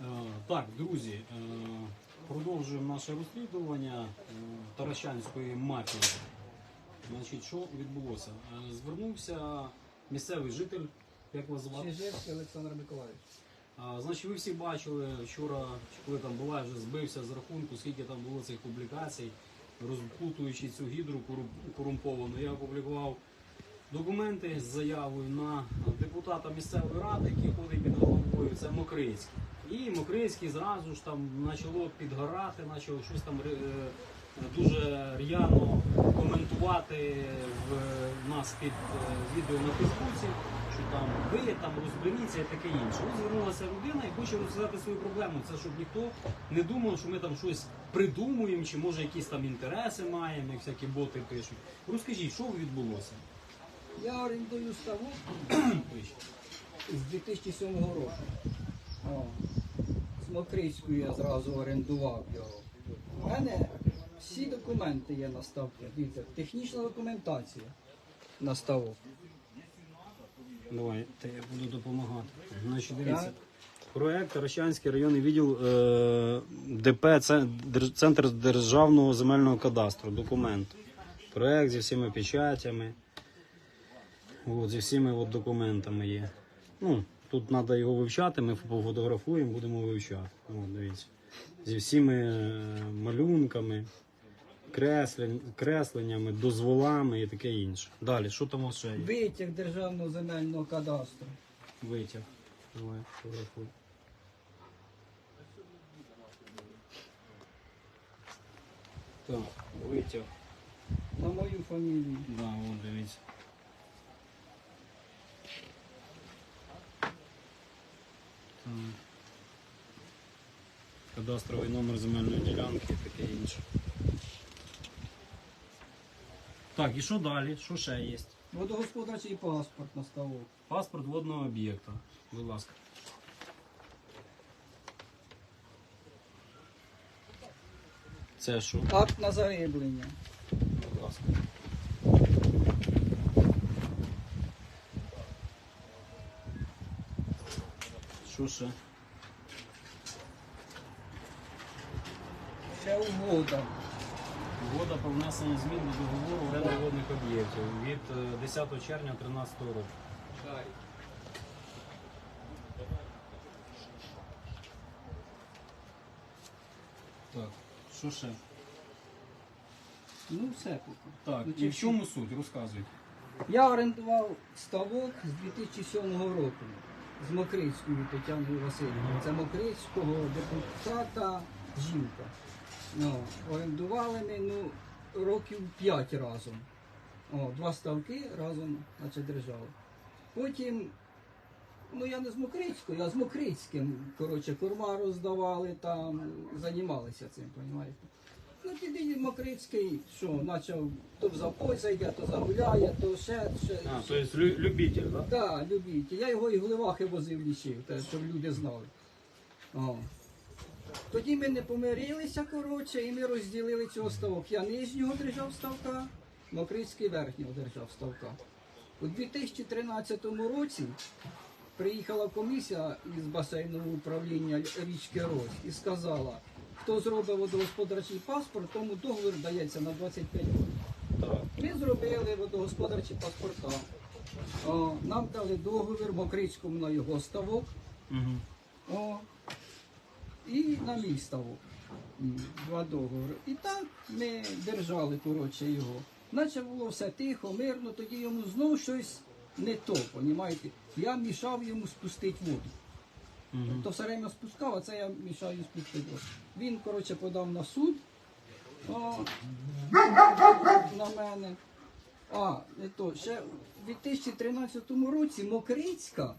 Е, Так, друзі, е, продовжуємо наше розслідування е, Таращанської мафії. Значить, що відбулося? Звернувся місцевий житель, як вас звати? Чижевський Олександр Миколаївич. Значить, ви всі бачили вчора, коли там була, вже збився з рахунку, скільки там було цих публікацій, розплутуючи цю гідру корумповану. Я опублікував документи з заявою на депутата місцевої ради, який ходить під головою, це Мокрицький. І Мокрицький зразу ж там почало підгорати, почало щось там е, дуже р'яно коментувати в нас під е, відео на Фейсбуці, що там ви там розберіться і таке інше. Ось звернулася людина і хоче розказати свою проблему. Це щоб ніхто не думав, що ми там щось придумуємо, чи може якісь там інтереси маємо, як всякі боти пишуть. Розкажіть, що відбулося? Я орендую ставок з 2007 року. О, я зразу орендував його. У мене всі документи є на ставку. Дивіться, технічна документація на ставок. Давай, та я буду допомагати. Значить, дивіться. Проект Рощанський районний відділ е, ДП Центр державного земельного кадастру. Документ. Проект зі всіма печатями. От, зі всіми от документами є. Ну, тут треба його вивчати, ми пофотографуємо, будемо вивчати. От, дивіться. Зі всіми е, малюнками, креслень, кресленнями, дозволами і таке інше. Далі, що там у вас ще є? Витяг державного земельного кадастру. Витяг. Давай, фотографуй. Так, витяг. На мою фамілію. Да, от дивіться. Кадастровий номер земельної ділянки і таке інше. Так, і що далі? Що ще є? Водогосподарчий паспорт на ставок. Паспорт водного об'єкта. Будь ласка. Це що? Акт на загиблення. Що ще? Ще угода. Угода про внесення змін до договору оренди водних об'єктів від е, 10 червня 2013 року. Так, що ще? Ну все поки. Так, Ну, і чи в чому суть? Розказуйте. Я орендував ставок з 2007 року з Мокрицькою Тетяною Васильівною. Це Мокрицького депутата жінка. Ну, орендували ми ну, років 5 разом. О, два ставки разом наче держали. Потім, ну я не з Мокрицькою, а з Мокрицьким. Коротше, корма роздавали там, займалися цим, розумієте. Ну, тоді Мокрицький, що, почав то в запой зайде, то загуляє, то ще, ще. А, то є лю- любитель, так? Так, да, любіть. Я його і в Гливахи возив лічив, те, щоб люди знали. О. Тоді ми не помирилися, коротше, і ми розділили цього ставок. Я нижнього держав ставка, Мокрицький верхнього держав ставка. У 2013 році приїхала комісія із басейнового управління річки Рось і сказала, хто зробить водогосподарчий паспорт, тому договір дається на 25 років. Ми зробили водогосподарчі паспорта. О, нам дали договір Мокрицькому на його ставок. О, і на мій ставок. Два договори. І так ми держали коротше його. Наче було все тихо, мирно, тоді йому знову щось не то, понімаєте? Я мішав йому спустити воду. То все время спускав, а це я мішаю спустити. Він, коротше, подав на суд о, на мене. А, не то. Ще у 2013 році Мокрицька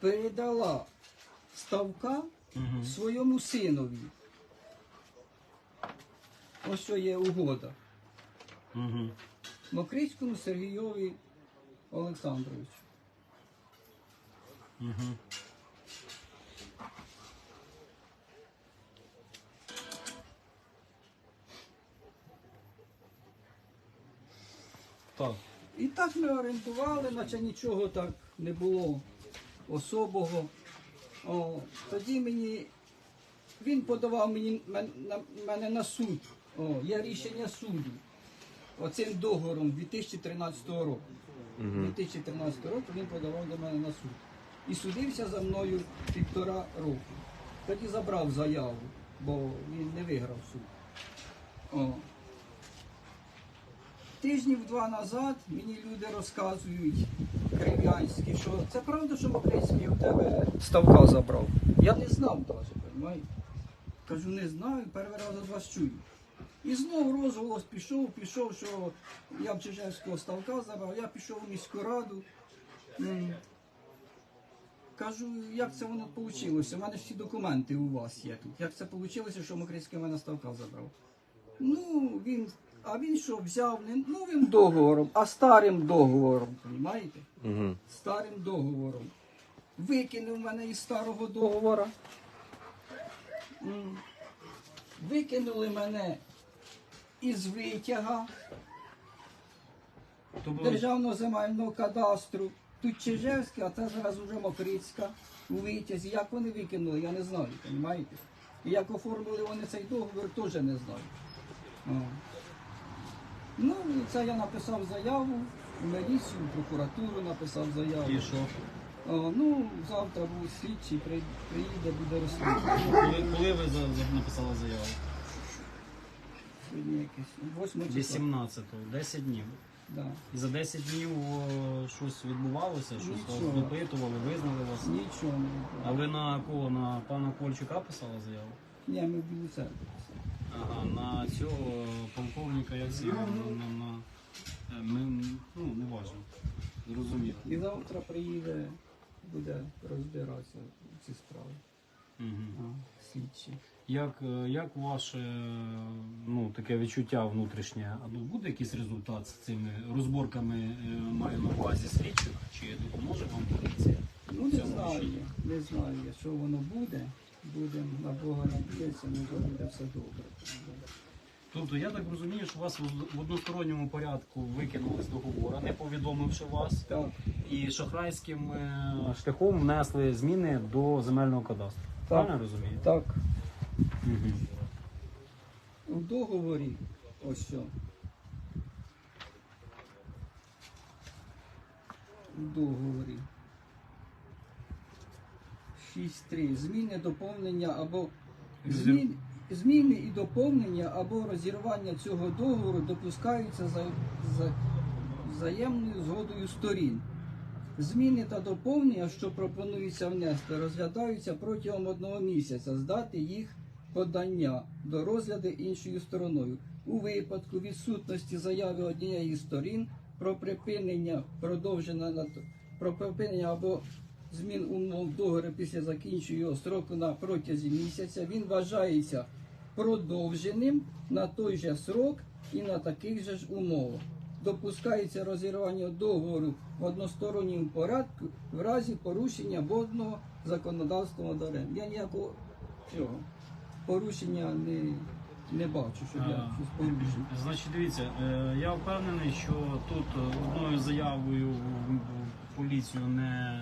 передала ставка своєму синові. Ось що є угода. Угу. Мокрицькому Сергійові Олександровичу. Угу. Так. І так ми орендували, наче нічого так не було особого. О, тоді мені він подавав мені мен- на мене на суд. О, є рішення суду. Оцим договором 2013 року. 2013 року він подавав до мене на суд. І судився за мною півтора року. Тоді забрав заяву, бо він не виграв суд. О. Тижнів два назад мені люди розказують крив'янські, що це правда, що Мокрицький у тебе ставка забрав. Я не знав навіть, розумієте? Кажу, не знаю, перший раз від вас чую. І знову розголос пішов, пішов, що я в Чижевського ставка забрав, я пішов в міську раду. Кажу, як це воно вийшло? У мене ж всі документи у вас є тут. Як це вийшло, що Мокрицький мене ставка забрав? Ну, він. А він що, взяв не новим договором, а старим договором, розумієте? Угу. Старим договором. Викинув мене із старого договора. М. Викинули мене із витяга Тобто, Державного земельного кадастру. Тут Чижевська, а це зараз уже Мокрицька у витязі. Як вони викинули, я не знаю, розумієте? І як оформили вони цей договір, теж не знаю. О. Ну, і це я написав заяву в міліцію, в прокуратуру написав заяву. і що? О, ну, завтра буде слідчий, при- приїде, буде розслідувати. Коли, коли ви за, за- написали заяву? Сьогодні якесь 8 числа. 18-го, 10 днів. Да. І за 10 днів о, щось відбувалося, щось вас Нічого. допитували, визнали вас. Нічого не А було. ви на кого? На пана Кольчука писали заяву? Ні, ми в Білу церкву. Ага, на цього полковника як звали? На, на, на, е, ми, ну, не важно. Зрозуміло. І завтра приїде, буде розбиратися ці справи. Угу. Слідчі. Як, е, як ваше ну, таке відчуття внутрішнє? А ну, буде якийсь результат з цими розборками, е, маю на увазі слідчих? Чи допоможе вам поліція? Ну не знаю, не знаю, що воно буде. Будемо на Бога надіятися, може буде все добре. Тобто я так розумію, що вас в- односторонньому порядку викинули з договору, не повідомивши вас, Так, і шахрайським е, шляхом внесли зміни до земельного кадастру. Так. Правильно розумію? так. Угу. У договорі, ось що. У договорі. 6.3. Зміни, доповнення або зміни, зміни і доповнення або розірвання цього договору допускаються за, за взаємною згодою сторін. Зміни та доповнення, що пропонується внести, розглядаються протягом одного місяця з дати їх подання до розгляду іншою стороною. У випадку відсутності заяви однієї з сторін про припинення продовження про припинення або змін умов договору після закінчення його строку на протязі місяця, він вважається продовженим на той же срок і на таких же ж умовах. Допускається розірвання договору в односторонньому порядку в разі порушення водного законодавства надарем. Я ніякого цього порушення не, не бачу, щоб я щось порушив. Значить, дивіться, е, я впевнений, що тут е, одною заявою в поліцію не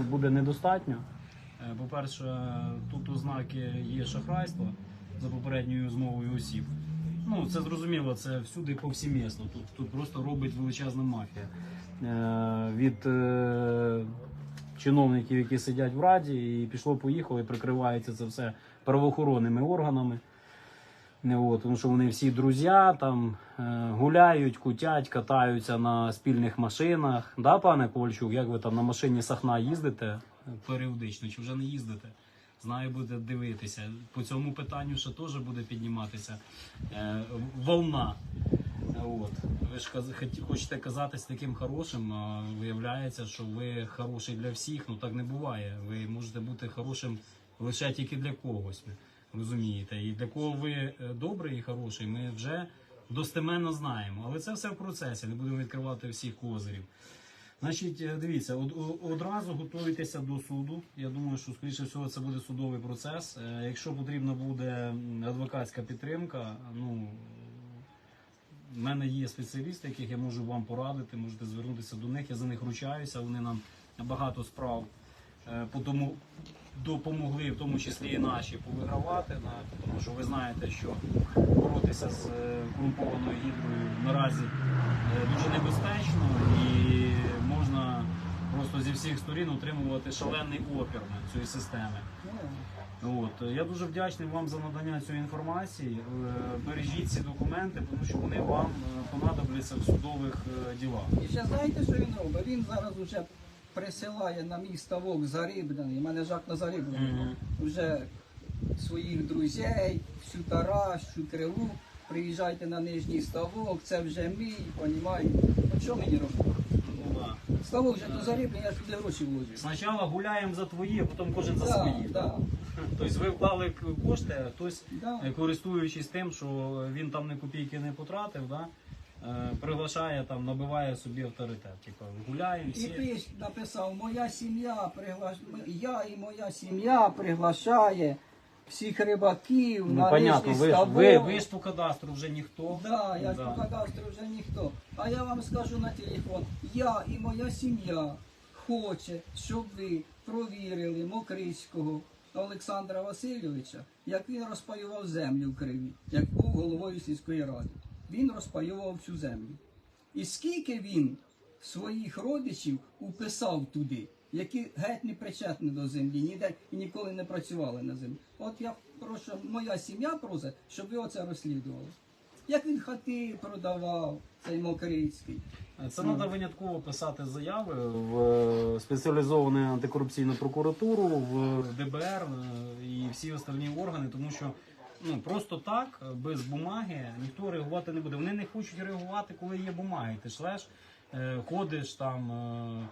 буде недостатньо. Е, По-перше, тут ознаки є шахрайства за попередньою змовою осіб. Ну, це зрозуміло, це всюди повсімісно. Тут, тут просто робить величезна мафія. Е, Від е, чиновників, які сидять в раді, і пішло-поїхало, і прикривається це все правоохоронними органами. Не от, тому що вони всі друзі там е, гуляють, кутять, катаються на спільних машинах. Да, пане Кольчук, як ви там на машині Сахна їздите періодично, чи вже не їздите? Знаю, буде дивитися. По цьому питанню ще теж буде підніматися е, волна. От. Ви ж хочете казатись таким хорошим, а виявляється, що ви хороший для всіх. Ну так не буває. Ви можете бути хорошим лише тільки для когось. Розумієте? І для кого ви е, добрий і хороший, ми вже достеменно знаємо. Але це все в процесі, не будемо відкривати всіх козирів. Значить, е, дивіться, од, одразу готуйтеся до суду. Я думаю, що скоріше всього це буде судовий процес. Е, Якщо потрібна буде адвокатська підтримка, ну в мене є спеціалісти, яких я можу вам порадити, можете звернутися до них. Я за них ручаюся. Вони нам багато справ по тому допомогли, в тому числі і наші, повигравати. Да, тому що ви знаєте, що боротися з е, корумпованою гідрою наразі е, дуже небезпечно і можна просто зі всіх сторін отримувати шалений опір на цієї системи. От я дуже вдячний вам за надання цієї інформації. Е, Бережіть ці документи, тому що вони вам понадобляться в судових ділах. І ще знаєте, що він робить? Він зараз вже присилає на мій ставок зариблений. Мене жак на зариблений. Мгм. Вже своїх друзей, всю тараш, всю криву. Приїжджайте на нижній ставок, це вже мій, понімаєте? От що мені робити? Ставок вже то зариблений, я ж туди гроші вложив. Спочатку гуляємо за твої, а потім кожен за Да, свої. да, Тобто ви вклали кошти, а хтось, да. користуючись тим, що він там не копійки не потратив, да, приглашає там, набиває собі авторитет. Типу, гуляємо І всі. пиш написав, моя сім'я пригла... я і моя сім'я приглашає всіх рибаків Ну, на понятно, ви, ж- ви, ви ж по кадастру вже ніхто. Да, я ж Да. по кадастру вже ніхто. А я вам скажу на телефон, я і моя сім'я хоче, щоб ви провірили Мокрицького Олександра Васильовича, як він розпаював землю в Криві, як був головою сільської ради. Він розпаював цю землю. І скільки він своїх родичів уписав туди, які геть не причетні до землі, ніде і ніколи не працювали на землі. От я прошу, моя сім'я просить, щоб ви оце розслідували. Як він хати продавав, цей Мокрицький. Це треба винятково писати заяви в е, спеціалізовану антикорупційну прокуратуру, в ДБР е, і всі остальні органи, тому що ну просто так, без бумаги, ніхто реагувати не буде. Вони не хочуть реагувати, коли є бумаги. Ти шлеш, е, ходиш там. е,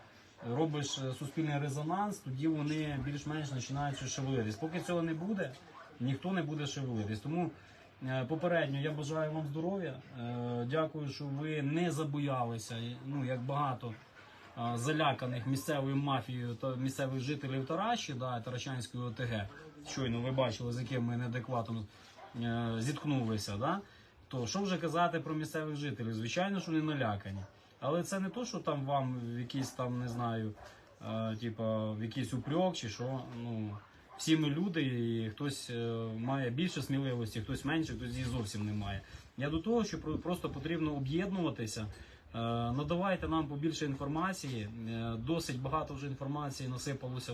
Робиш е, суспільний резонанс, тоді вони більш-менш починають шевелитись. Поки цього не буде, ніхто не буде шевелитись. Тому Попередньо я бажаю вам здоров'я. Дякую, що ви не забоялися. Ну як багато заляканих місцевою мафією та місцевих жителів Тараші, да, Таращанської ОТГ. Щойно ви бачили, з яким ми неадекватом е, зіткнулися. Да? То що вже казати про місцевих жителів? Звичайно, що вони налякані. Але це не то, що там вам якийсь там, не знаю, е, типа якийсь упрек чи що. Ну, всі ми люди, і хтось е, має більше сміливості, хтось менше, хтось її зовсім не має. Я до того, що просто потрібно об'єднуватися. Е, Надавайте нам побільше інформації. Е, Досить багато вже інформації насипалося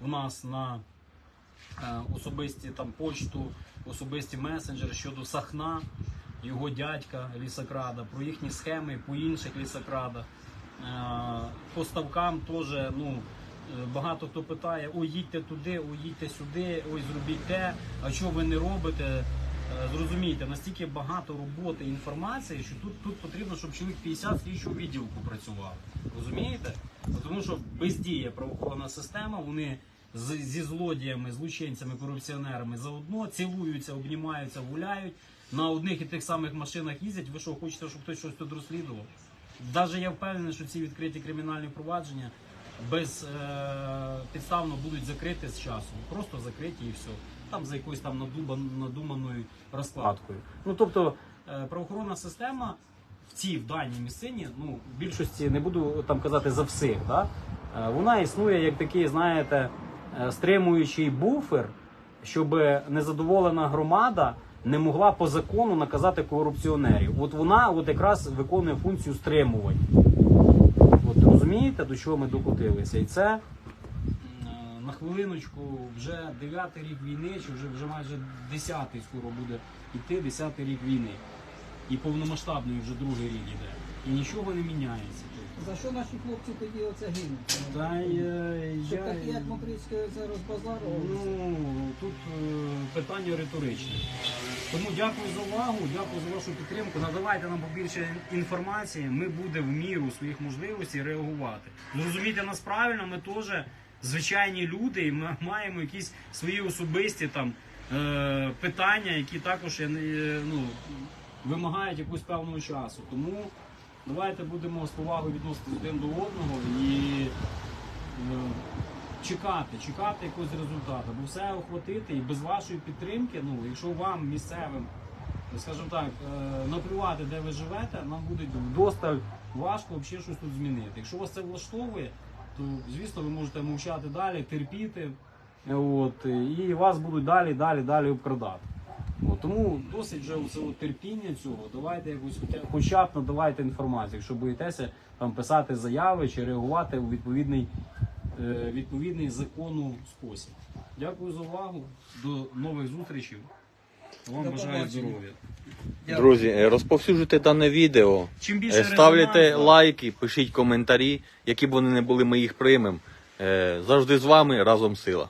в, нас на особисті там почту, особисті месенджери щодо Сахна, його дядька лісокрада, про їхні схеми по інших лісокрадах. Е, По ставкам теж ну, е, багато хто питає: ой, їдьте туди, ой, їдьте сюди, ой, зробіть те, а що ви не робите? Е, Зрозумійте, настільки багато роботи інформації, що тут, тут потрібно, щоб чоловік 50 слідчого відділку працював. Розумієте? Тому що бездіє правоохоронна система, вони з, зі злодіями, злочинцями, корупціонерами заодно цілуються, обнімаються, гуляють. На одних і тих самих машинах їздять. Ви що, хочете, щоб хтось щось тут розслідував? Навіть я впевнений, що ці відкриті кримінальні провадження без е, будуть закриті з часом. Просто закриті і все. Там за якоюсь там надуманою розкладкою. Ну тобто е, правоохоронна система в цій в даній місцині, ну в більшості не буду там казати за всіх, да? е, вона існує як такий, знаєте, стримуючий буфер, щоб незадоволена громада не могла по закону наказати корупціонерів. От вона от якраз виконує функцію стримувань. От розумієте, до чого ми докотилися? І це е, на хвилиночку вже дев'ятий рік війни, чи вже, вже майже десятий скоро буде йти, десятий рік війни. І повномасштабний вже другий рік іде. І нічого не міняється. За що наші хлопці тоді оце гинуть? Та е, Щоб я, такі, як Мокрицький, це розбазарували. ну, тут е, питання риторичне. Тому дякую за увагу, дякую за вашу підтримку. Надавайте нам побільше інформації. Ми будемо в міру своїх можливостей реагувати. Зрозумійте нас правильно, ми теж звичайні люди, і ми маємо якісь свої особисті там е, питання, які також е, ну, вимагають якусь певного часу. Тому давайте будемо з повагою відноситися один до одного і е, чекати, чекати якогось результату, бо все охватити і без вашої підтримки, ну якщо вам місцевим, скажімо так, е, наплювати, де ви живете, нам буде вдосталь важко взагалі щось тут змінити. Якщо вас це влаштовує, то звісно ви можете мовчати далі, терпіти, От, і вас будуть далі, далі, далі обкрадати. От, тому досить вже цього терпіння цього. Давайте якусь хоча, хоча б надавайте інформацію, якщо боїтеся там писати заяви чи реагувати у відповідний, е, відповідний закону спосіб. Дякую за увагу. До нових зустрічей. Вам бажаю здоров'я. Друзі, е, розповсюджуйте дане відео. Чим Е, більше Ставляйте резонансу, лайки, пишіть коментарі, які б вони не були, ми їх приймемо. Е, Завжди з вами разом сила.